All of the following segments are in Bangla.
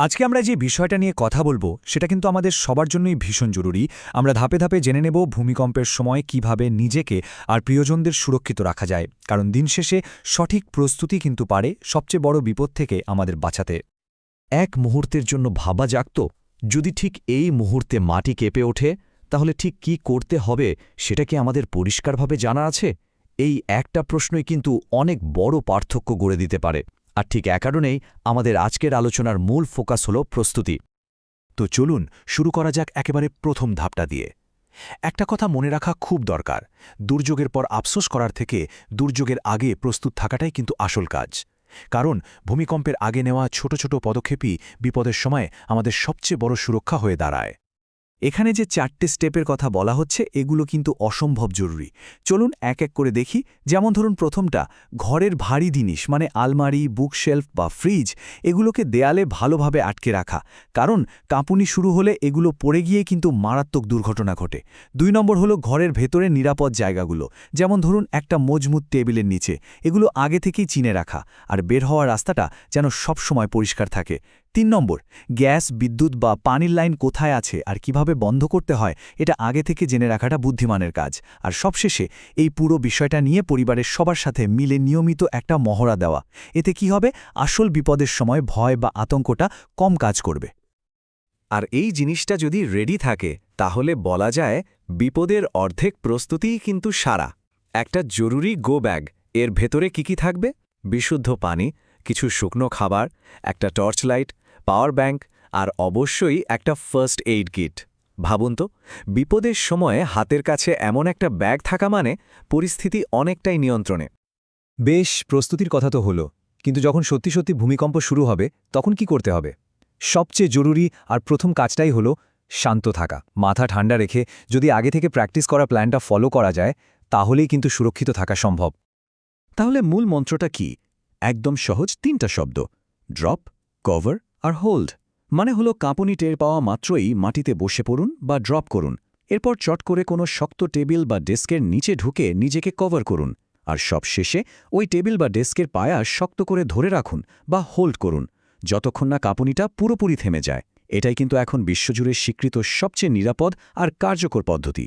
আজকে আমরা যে বিষয়টা নিয়ে কথা বলব, সেটা কিন্তু আমাদের সবার জন্যই ভীষণ জরুরি। আমরা ধাপে ধাপে জেনে নেব ভূমিকম্পের সময় কীভাবে নিজেকে আর প্রিয়জনদের সুরক্ষিত রাখা যায়। কারণ দিন শেষে সঠিক প্রস্তুতি কিন্তু পারে সবচেয়ে বড় বিপদ থেকে আমাদের বাঁচাতে। এক মুহূর্তের জন্য ভাবা জাগত যদি ঠিক এই মুহূর্তে মাটি কেঁপে ওঠে, তাহলে ঠিক কি করতে হবে সেটা কি আমাদের পরিষ্কারভাবে জানা আছে? এই একটা প্রশ্নই কিন্তু অনেক বড় পার্থক্য গড়ে দিতে পারে। আর ঠিক এ কারণেই আমাদের আজকের আলোচনার মূল ফোকাস হল প্রস্তুতি। তো চলুন শুরু করা যাক একেবারে প্রথম ধাপটা দিয়ে। একটা কথা মনে রাখা খুব দরকার, দুর্যোগের পর আফসোস করার থেকে দুর্যোগের আগে প্রস্তুত থাকাটাই কিন্তু আসল কাজ। কারণ ভূমিকম্পের আগে নেওয়া ছোট ছোট পদক্ষেপই বিপদের সময় আমাদের সবচেয়ে বড় সুরক্ষা হয়ে দাঁড়ায়। এখানে যে চারটে স্টেপের কথা বলা হচ্ছে, এগুলো কিন্তু অসম্ভব জরুরি। চলুন এক এক করে দেখি। যেমন ধরুন প্রথমটা, ঘরের ভারী জিনিস মানে আলমারি, বুকশেলফ বা ফ্রিজ, এগুলোকে দেয়ালে ভালোভাবে আটকে রাখা। কারণ কাঁপুনি শুরু হলে এগুলো পড়ে গিয়ে কিন্তু মারাত্মক দুর্ঘটনা ঘটে। দুই নম্বর হলো ঘরের ভেতরে নিরাপদ জায়গাগুলো। যেমন ধরুন একটা মজবুত টেবিলের নিচে, এগুলো আগে থেকেই চিনে রাখা। আর বের হওয়ার রাস্তাটা যেন সবসময় পরিষ্কার থাকে। তিন নম্বর, গ্যাস, বিদ্যুৎ বা পানির লাইন কোথায় আছে আর কীভাবে বন্ধ করতে হয়, এটা আগে থেকে জেনে রাখাটা বুদ্ধিমানের কাজ। আর সবশেষে, এই পুরো বিষয়টা নিয়ে পরিবারের সবার সাথে মিলে নিয়মিত একটা মহড়া দেওয়া। এতে কি হবে? আসল বিপদের সময় ভয় বা আতঙ্কটা কম কাজ করবে। আর এই জিনিসটা যদি রেডি থাকে, তাহলে বলা যায় বিপদের অর্ধেক প্রস্তুতিই কিন্তু সারা। একটা জরুরি গো ব্যাগ এর ভেতরে কি কি থাকবে? বিশুদ্ধ পানি, কিছু শুকনো খাবার, একটা টর্চ লাইট পাওয়ার ব্যাংক আর অবশ্যই একটা ফার্স্ট এইড কিট। ভাবুন তো, বিপদের সময়ে হাতের কাছে এমন একটা ব্যাগ থাকা মানে পরিস্থিতি অনেকটাই নিয়ন্ত্রণে। বেশ, প্রস্তুতির কথা তো হলো, কিন্তু যখন সত্যি সত্যি ভূমিকম্প শুরু হবে, তখন কি করতে হবে? সবচেয়ে জরুরি আর প্রথম কাজটাই হলো শান্ত থাকা, মাথা ঠান্ডা রেখে যদি আগে থেকে প্র্যাকটিস করা প্ল্যানটা ফলো করা যায়, তাহলেই কিন্তু সুরক্ষিত থাকা সম্ভব। তাহলে মূল মন্ত্রটা কি? একদম সহজ তিনটা শব্দ, ড্রপ, কভার আর হোল্ড মানে হলো কাঁপুনি টের পাওয়া মাত্রই মাটিতে বসে পড়ুন বা ড্রপ করুন। এরপর চট করে কোনো শক্ত টেবিল বা ডেস্কের নিচে ঢুকে নিজেকে কভার করুন। আর সব শেষে ওই টেবিল বা ডেস্কের পায়া শক্ত করে ধরে রাখুন বা হোল্ড করুন। যতক্ষণ না কাঁপুনিটা পুরোপুরি থেমে যায়। এটাই কিন্তু এখন বিশ্বজুড়ে স্বীকৃত সবচেয়ে নিরাপদ আর কার্যকর পদ্ধতি।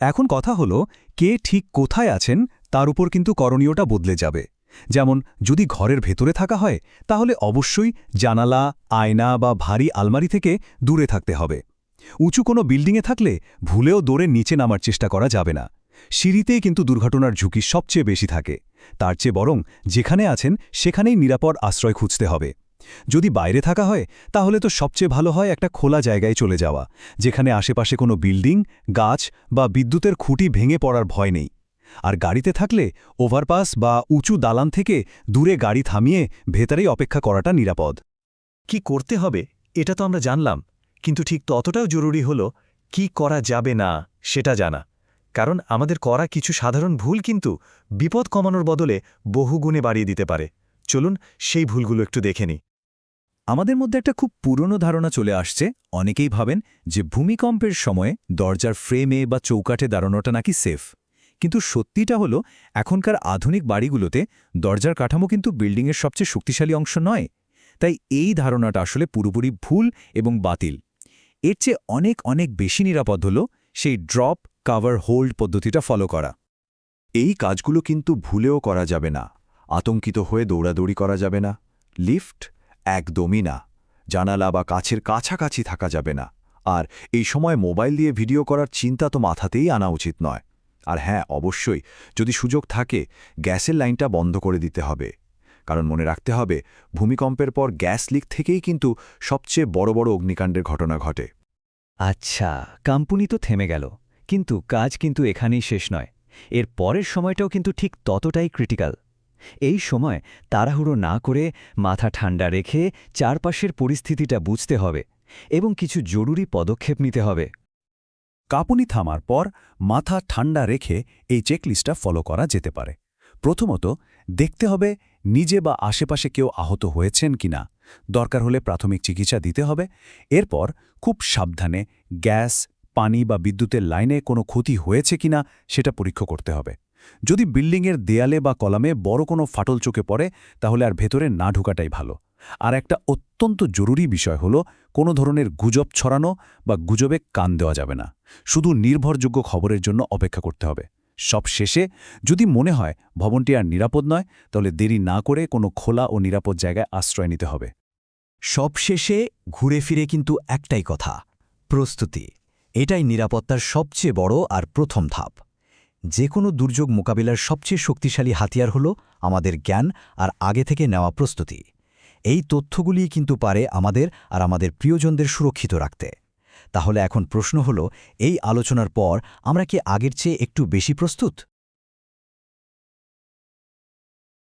এখন কথা হলো, কে ঠিক কোথায় আছেন, তার উপর কিন্তু করণীয়টা বদলে যাবে। যেমন, যদি ঘরের ভেতরে থাকা হয়, তাহলে অবশ্যই জানালা, আয়না বা ভারী আলমারি থেকে দূরে থাকতে হবে। উঁচু কোনো বিল্ডিংয়ে থাকলে ভুলেও দৌড়ে নিচে নামার চেষ্টা করা যাবে না। সিঁড়িতেই কিন্তু দুর্ঘটনার ঝুঁকি সবচেয়ে বেশি থাকে। তার চেয়ে বরং যেখানে আছেন, সেখানেই নিরাপদ আশ্রয় খুঁজতে হবে। যদি বাইরে থাকা হয়, তাহলে তো সবচেয়ে ভালো হয় একটা খোলা জায়গায় চলে যাওয়া, যেখানে আশেপাশে কোনো বিল্ডিং, গাছ বা বিদ্যুতের খুঁটি ভেঙে পড়ার ভয় নেই। আর গাড়িতে থাকলে ওভারপাস বা উঁচু দালান থেকে দূরে গাড়ি থামিয়ে ভেতরেই অপেক্ষা করাটা নিরাপদ। কি করতে হবে এটা তো আমরা জানলাম কিন্তু ঠিক ততটাও জরুরি হল কি করা যাবে না সেটা জানা। কারণ আমাদের করা কিছু সাধারণ ভুল কিন্তু বিপদ কমানোর বদলে বহুগুণে বাড়িয়ে দিতে পারে। চলুন সেই ভুলগুলো একটু দেখে নিই। আমাদের মধ্যে একটা খুব পুরনো ধারণা চলে আসছে অনেকেই ভাবেন যে ভূমিকম্পের সময়ে দরজার ফ্রেমে বা চৌকাঠে দাঁড়ানোটা নাকি সেফ। কিন্তু সত্যিটা হলো, এখনকার আধুনিক বাড়িগুলোতে দরজার কাঠামো কিন্তু বিল্ডিংয়ের সবচেয়ে শক্তিশালী অংশ নয়। তাই এই ধারণাটা আসলে পুরোপুরি ভুল এবং বাতিল। এর চেয়ে অনেক অনেক বেশি নিরাপদ হল সেই ড্রপ, কাভার, হোল্ড পদ্ধতিটা ফলো করা। এই কাজগুলো কিন্তু ভুলেও করা যাবে না। আতঙ্কিত হয়ে দৌড়াদৌড়ি করা যাবে না। লিফট একদমই না। জানালা বা কাছের কাছাকাছি থাকা যাবে না। আর এই সময় মোবাইল দিয়ে ভিডিও করার চিন্তা তো মাথাতেই আনা উচিত নয়। আর হ্যাঁ অবশ্যই, যদি সুযোগ থাকে, গ্যাসের লাইনটা বন্ধ করে দিতে হবে। কারণ মনে রাখতে হবে, ভূমিকম্পের পর গ্যাস লিক থেকেই কিন্তু সবচেয়ে বড় বড় অগ্নিকাণ্ডের ঘটনা ঘটে। আচ্ছা কাম্পুনি তো থেমে গেল, কিন্তু কাজ কিন্তু এখানেই শেষ নয়। এর পরের সময়টাও কিন্তু ঠিক ততটাই ক্রিটিক্যাল। এই সময় তাড়াহুড়ো না করে মাথা ঠান্ডা রেখে চারপাশের পরিস্থিতিটা বুঝতে হবে এবং কিছু জরুরি পদক্ষেপ নিতে হবে। কাঁপুনি থামার পর মাথা ঠান্ডা রেখে এই চেকলিস্টটা ফলো করা যেতে পারে। প্রথমত, দেখতে হবে নিজে বা আশেপাশে কেউ আহত হয়েছেন কিনা। দরকার হলে প্রাথমিক চিকিৎসা দিতে হবে। এরপর খুব সাবধানে গ্যাস, পানি বা বিদ্যুতের লাইনে কোনো ক্ষতি হয়েছে কিনা সেটা পরীক্ষা করতে হবে। যদি বিল্ডিংয়ের দেয়ালে বা কলামে বড় কোনো ফাটল চোখে পড়ে, তাহলে আর ভেতরে না ঢুকাটাই ভালো। আর একটা অত্যন্ত জরুরি বিষয় হলো, কোনো ধরনের গুজব ছড়ানো বা গুজবে কান দেওয়া যাবে না। শুধু নির্ভরযোগ্য খবরের জন্য অপেক্ষা করতে হবে। সব শেষে যদি মনে হয় ভবনটি আর নিরাপদ নয়, তাহলে দেরি না করে কোনো খোলা ও নিরাপদ জায়গায় আশ্রয় নিতে হবে। সবশেষে ঘুরে ফিরে কিন্তু একটাই কথা, প্রস্তুতি। এটাই নিরাপত্তার সবচেয়ে বড় আর প্রথম ধাপ। যে কোনো দুর্যোগ মোকাবিলার সবচেয়ে শক্তিশালী হাতিয়ার হল আমাদের জ্ঞান আর আগে থেকে নেওয়া প্রস্তুতি। এই তথ্যগুলিই কিন্তু পারে আমাদের আর আমাদের প্রিয়জনদের সুরক্ষিত রাখতে। তাহলে এখন প্রশ্ন হল, এই আলোচনার পর আমরা কি আগের চেয়ে একটু বেশি প্রস্তুত?